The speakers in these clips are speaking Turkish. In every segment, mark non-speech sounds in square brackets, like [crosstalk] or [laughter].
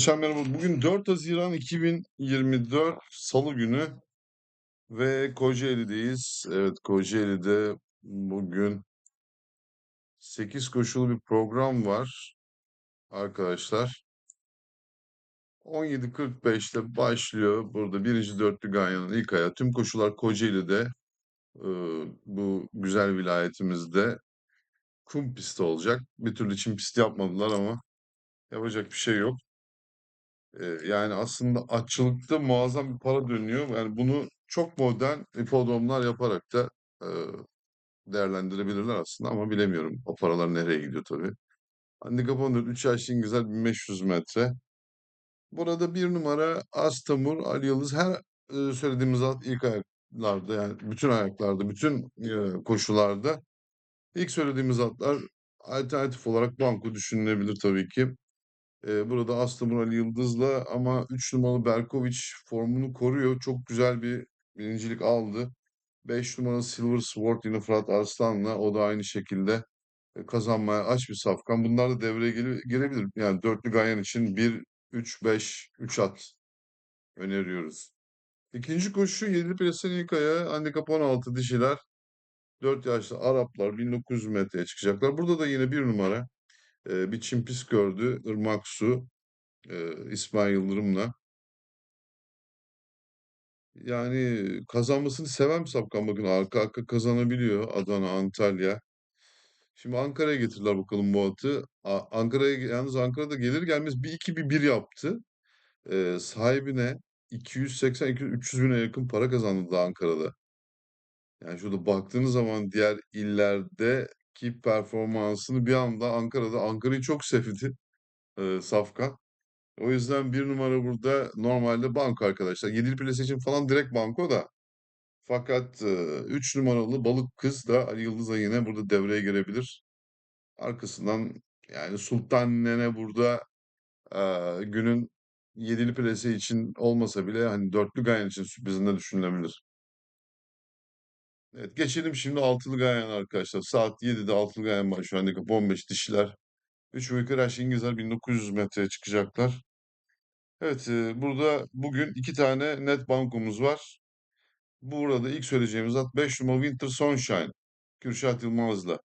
Arkadaşlar merhaba. Bugün 4 Haziran 2024 Salı günü ve Kocaeli'deyiz. Evet Kocaeli'de bugün 8 koşulu bir program var arkadaşlar. 17.45'te başlıyor. Burada birinci dörtlü Ganyan'ın ilk ayağı. Tüm koşular Kocaeli'de. Bu güzel vilayetimizde kum pisti olacak. Bir türlü çim pisti yapmadılar ama yapacak bir şey yok. Yani aslında atçılıkta muazzam bir para dönüyor. Yani bunu çok modern hipodromlar yaparak da e, değerlendirebilirler aslında ama bilemiyorum. O paralar nereye gidiyor tabii. Handikap 14, 3 yaşlı İngilizler 1500 metre. Burada bir numara Astamur, Ali Yıldız her e, söylediğimiz at ilk ayaklarda yani bütün ayaklarda, bütün e, koşularda ilk söylediğimiz atlar alternatif olarak banko düşünülebilir tabii ki. Burada Aslı Ali Yıldız'la ama 3 numaralı Berkovic formunu koruyor. Çok güzel bir birincilik aldı. 5 numaralı Silver Sword yine Fırat Arslan'la o da aynı şekilde kazanmaya aç bir safkan. Bunlar da devreye gelebilir. Yani dörtlü Ganyan için 1, 3, 5, 3 at öneriyoruz. İkinci koşu 7 plasenin ilk ayağı handikap 16 dişiler. 4 yaşlı Araplar 1900 metreye çıkacaklar. Burada da yine bir numara e, bir çim pist gördü. Irmak Su e, İsmail Yıldırım'la. Yani kazanmasını seven bir safkan bakın arka arka kazanabiliyor Adana, Antalya. Şimdi Ankara'ya getirdiler bakalım bu atı. Ankara'ya yalnız Ankara'da gelir gelmez bir iki bir bir yaptı. Ee, sahibine 280 200 300 bine yakın para kazandı da Ankara'da. Yani şurada baktığınız zaman diğer illerdeki performansını bir anda Ankara'da Ankara'yı çok sevdi e, Safkan. O yüzden bir numara burada normalde banko arkadaşlar. Yedili plase için falan direkt banko da. Fakat 3 numaralı balık kız da Ali Yıldız'a yine burada devreye girebilir. Arkasından yani Sultan Nene burada e, günün yedili plase için olmasa bile hani dörtlü Ganyan için sürprizinde düşünülebilir. Evet geçelim şimdi altılı Ganyan arkadaşlar. Saat 7'de altılı Ganyan başlıyor. Handikap 15 dişiler. 3 ve Kıraş İngilizler 1900 metreye çıkacaklar. Evet e, burada bugün iki tane net bankomuz var. Burada ilk söyleyeceğimiz at 5 numara Winter Sunshine. Kürşat Yılmaz'la.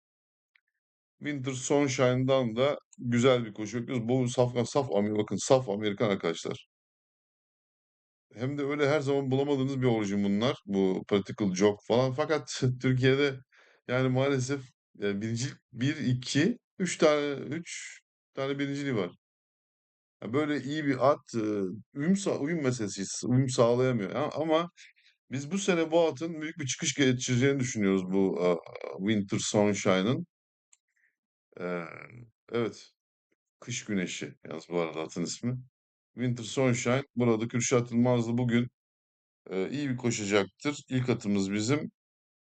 Winter Sunshine'dan da güzel bir koşu bekliyoruz. Bu saf, saf Amerikan, bakın saf Amerikan arkadaşlar. Hem de öyle her zaman bulamadığınız bir orijin bunlar. Bu Practical Joke falan. Fakat [laughs] Türkiye'de yani maalesef yani birincilik 1, 2, 3 tane 3 tane birinciliği var. Yani böyle iyi bir at e, uyum, sa- uyum meselesi, uyum sağlayamıyor. Ama biz bu sene bu atın büyük bir çıkış geçireceğini düşünüyoruz bu e, Winter Sunshine'ın. Evet. Kış Güneşi yalnız bu arada atın ismi. Winter Sunshine. Burada Kürşat Yılmazlı bugün e, iyi bir koşacaktır. İlk atımız bizim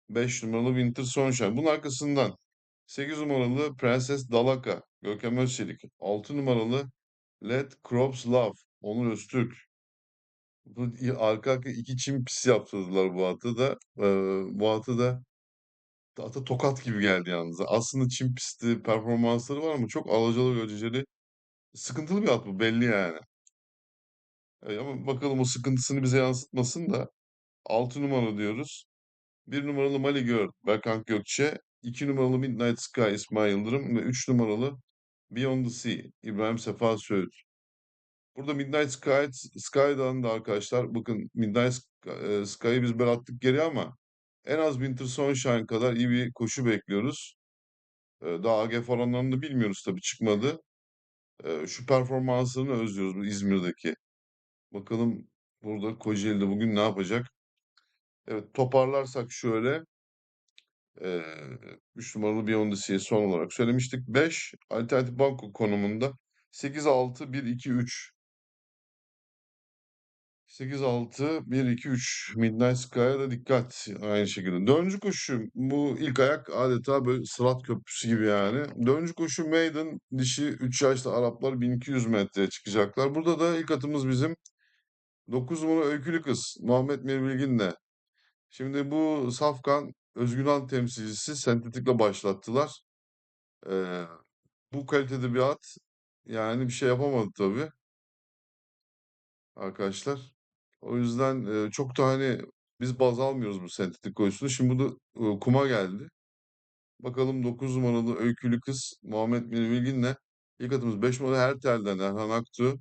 5 numaralı Winter Sunshine. Bunun arkasından 8 numaralı Prenses Dalaka Görkem Özçelik. 6 numaralı Let Crops Love Onur Öztürk. Bu arka arka iki çim pis yaptırdılar bu atı da. E, bu atı da ata tokat gibi geldi yalnız. Aslında çim pisti performansları var ama çok alacalı göreceli. Sıkıntılı bir at bu belli yani. Ama bakalım o sıkıntısını bize yansıtmasın da 6 numara diyoruz. 1 numaralı Mali Girl Berkant Gökçe, 2 numaralı Midnight Sky İsmail Yıldırım ve 3 numaralı Beyond the Sea İbrahim Sefa Söğüt. Burada Midnight Sky, Sky'dan da arkadaşlar bakın Midnight e, Sky'ı biz böyle attık geri ama en az Winter Sunshine kadar iyi bir koşu bekliyoruz. E, Daha AG falanlarını da bilmiyoruz tabii çıkmadı. E, Şu performanslarını özlüyoruz İzmir'deki. Bakalım burada Kocaeli'de bugün ne yapacak? Evet toparlarsak şöyle eee 3 numaralı Beyondisi'yi son olarak söylemiştik. 5 alternatif banko konumunda 8 6 1 2 3 8 6 1 2 3 Midnight Sky'a da dikkat aynı şekilde. Dördüncü koşu bu ilk ayak adeta böyle Sırat Köprüsü gibi yani. Dördüncü koşu Maiden dişi 3 yaşlı Araplar 1200 metreye çıkacaklar. Burada da ilk atımız bizim 9 numara Öykülü Kız Muhammed Mirbilgin'le Şimdi bu safkan Özgün temsilcisi sentetikle başlattılar. Ee, bu kalitede bir at yani bir şey yapamadı tabii. arkadaşlar. O yüzden e, çok da hani biz baz almıyoruz bu sentetik koşusunu. Şimdi bu da e, kuma geldi. Bakalım 9 numaralı Öykülü Kız Muhammed Mini Bilgin'le ilk atımız 5 numaralı Hertel'den Erhan Aktu.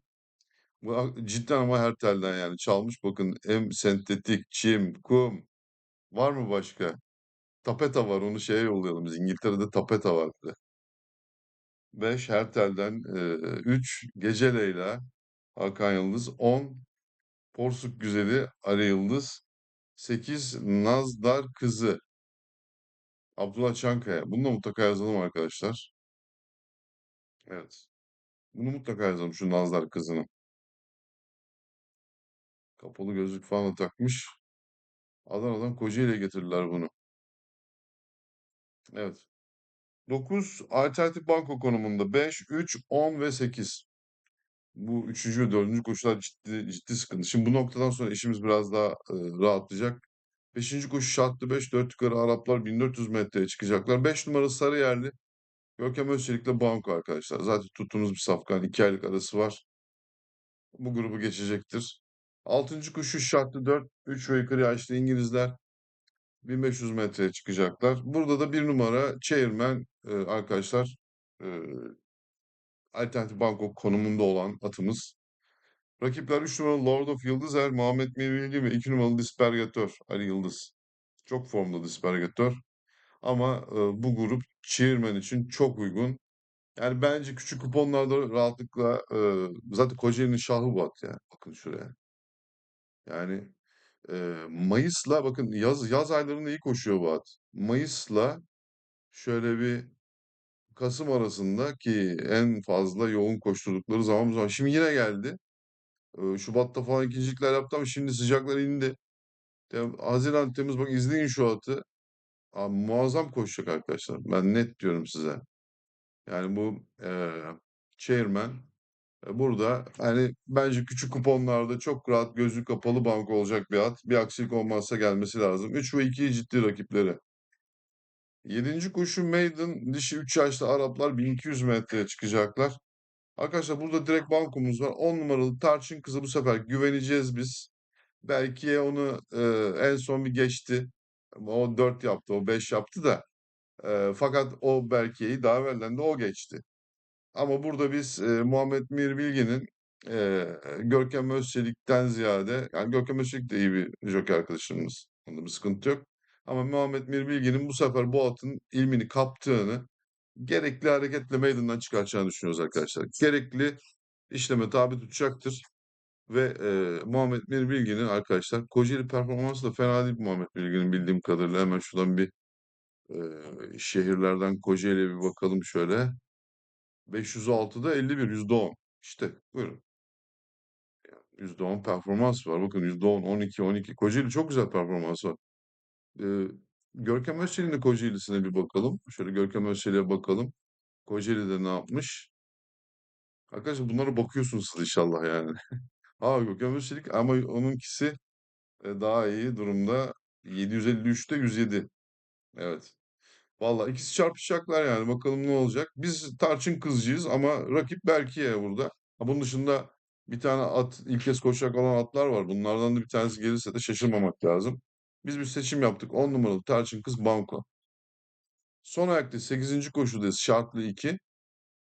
Cidden ama Hertel'den yani çalmış. Bakın hem sentetik, çim, kum var mı başka? Tapeta var onu şeye yollayalım biz. İngiltere'de tapeta var bir de. 5 Hertel'den e, 3 Gece Leyla Hakan Yıldız 10 Porsuk Güzeli Ali Yıldız 8 Nazdar Kızı Abdullah Çankaya. Bunu da mutlaka yazalım arkadaşlar. Evet. Bunu mutlaka yazalım şu Nazdar Kızı'nı. Kapalı gözlük falan takmış. Adana'dan Kocaeli'ye getirdiler bunu. Evet. 9 alternatif banko konumunda 5, 3, 10 ve 8. Bu üçüncü ve dördüncü koşular ciddi, ciddi sıkıntı. Şimdi bu noktadan sonra işimiz biraz daha e, rahatlayacak. Beşinci koşu şartlı 5, 4 yukarı Araplar 1400 metreye çıkacaklar. 5 numara Sarıyerli Görkem Özçelik'le banko arkadaşlar. Zaten tuttuğumuz bir safkan 2 aylık arası var. Bu grubu geçecektir. Altıncı koşu şartlı 4, 3 ve yukarı yaşlı İngilizler 1500 metreye çıkacaklar. Burada da bir numara Chairman e, arkadaşlar e, alternatif banko konumunda olan atımız. Rakipler 3 numaralı Lord of Yıldızer, Muhammed Mevlili ve 2 numaralı Dispergatör Ali Yıldız. Çok formda Dispergatör. Ama e, bu grup Chairman için çok uygun. Yani bence küçük kuponlarda rahatlıkla e, zaten Kocaeli'nin şahı bu at yani. Bakın şuraya. Yani e, Mayıs'la bakın yaz yaz aylarında iyi koşuyor bu at. Mayıs'la şöyle bir Kasım arasında ki en fazla yoğun koşturdukları zaman bu zaman. Şimdi yine geldi. E, Şubat'ta falan ikincilikler yaptı ama şimdi sıcaklar indi. Tem- Haziran, Temmuz bak izleyin şu atı. Abi, muazzam koşacak arkadaşlar. Ben net diyorum size. Yani bu e, Chairman burada hani bence küçük kuponlarda çok rahat gözü kapalı banko olacak bir at. Bir aksilik olmazsa gelmesi lazım. 3 ve 2 ciddi rakipleri. Yedinci koşu Maiden dişi 3 yaşlı Araplar 1200 metreye çıkacaklar. Arkadaşlar burada direkt bankomuz var. 10 numaralı Tarçın kızı bu sefer güveneceğiz biz. Belki onu e, en son bir geçti. O 4 yaptı, o 5 yaptı da. e, fakat o Berke'yi daha evvelden de o geçti. Ama burada biz e, Muhammed Mir Bilgin'in e, Görkem Özçelik'ten ziyade, yani Görkem Özçelik de iyi bir jockey arkadaşımız. Onda bir sıkıntı yok. Ama Muhammed Mir Bilgin'in bu sefer bu atın ilmini kaptığını, gerekli hareketle meydandan çıkartacağını düşünüyoruz arkadaşlar. Gerekli işleme tabi tutacaktır. Ve e, Muhammed Mir Bilgin'in arkadaşlar Kocaeli performansı da fena değil Muhammed Bilgin'in bildiğim kadarıyla. Hemen şuradan bir e, şehirlerden Kocaeli'ye bir bakalım şöyle. 506'da 51, %10. İşte buyurun. %10 performans var. Bakın %10, 12, 12. Kocaeli çok güzel performans var. Ee, Görkem Özçelik'in de Kocaeli'sine bir bakalım. Şöyle Görkem Özçelik'e bakalım. Kocaeli'de ne yapmış? Arkadaşlar bunlara bakıyorsunuz inşallah yani. [laughs] Aa Görkem Özçelik ama onunkisi daha iyi durumda. 753'te 107. Evet. Vallahi ikisi çarpışacaklar yani. Bakalım ne olacak. Biz tarçın kızcıyız ama rakip Berkiye burada. Ha, bunun dışında bir tane at, ilk kez koşacak olan atlar var. Bunlardan da bir tanesi gelirse de şaşırmamak lazım. Biz bir seçim yaptık. 10 numaralı tarçın kız Banko. Son ayakta 8. koşudayız. Şartlı 2.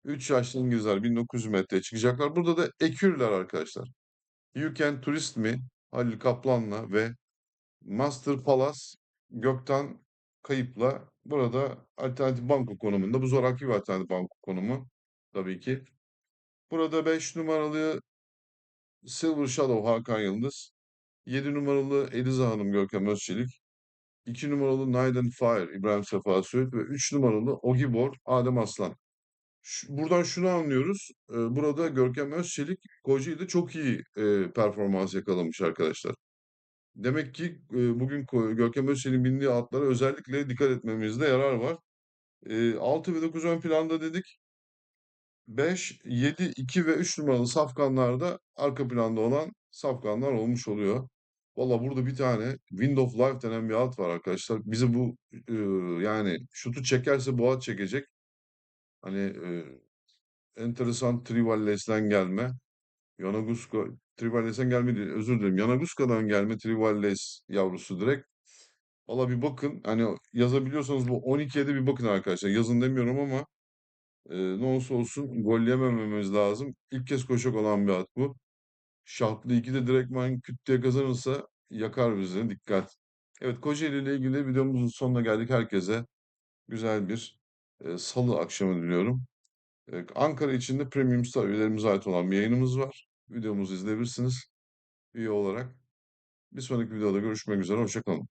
3 yaşlı İngilizler 1900 metreye çıkacaklar. Burada da Ekürler arkadaşlar. Can Turist Me Halil Kaplan'la ve Master Palace Gökten Kayıp'la burada alternatif banko konumunda. Bu zoraki bir alternatif banko konumu tabii ki. Burada 5 numaralı Silver Shadow Hakan Yıldız. 7 numaralı Eliza Hanım Görkem Özçelik. 2 numaralı Night and Fire İbrahim Sefa Söğüt ve 3 numaralı Ogibor Adem Aslan. Buradan şunu anlıyoruz. burada Görkem Özçelik Kocaeli'de çok iyi performans yakalamış arkadaşlar. Demek ki e, bugün Görkem Özçelik'in bindiği atlara özellikle dikkat etmemizde yarar var. E, 6 ve 9 ön planda dedik. 5, 7, 2 ve 3 numaralı safkanlarda arka planda olan safkanlar olmuş oluyor. Valla burada bir tane Wind of Life denen bir at var arkadaşlar. Bizi bu e, yani şutu çekerse bu at çekecek. Hani e, enteresan Trivalles'den gelme. Yanaguska Trivaldes'ten gelme değil. Özür dilerim. Yanaguska'dan gelme Trivaldes yavrusu direkt. Valla bir bakın. Hani yazabiliyorsanız bu 12'ye de bir bakın arkadaşlar. Yazın demiyorum ama e, ne olursa olsun gol yemememiz lazım. İlk kez koşak olan bir at bu. Şartlı 2'de direktman küt kazanırsa yakar bizi. Dikkat. Evet Kocaeli ile ilgili videomuzun sonuna geldik. Herkese güzel bir e, salı akşamı diliyorum. Ankara içinde Premium Star üyelerimize ait olan bir yayınımız var. Videomuzu izleyebilirsiniz üye olarak. Bir sonraki videoda görüşmek üzere. Hoşça kalın.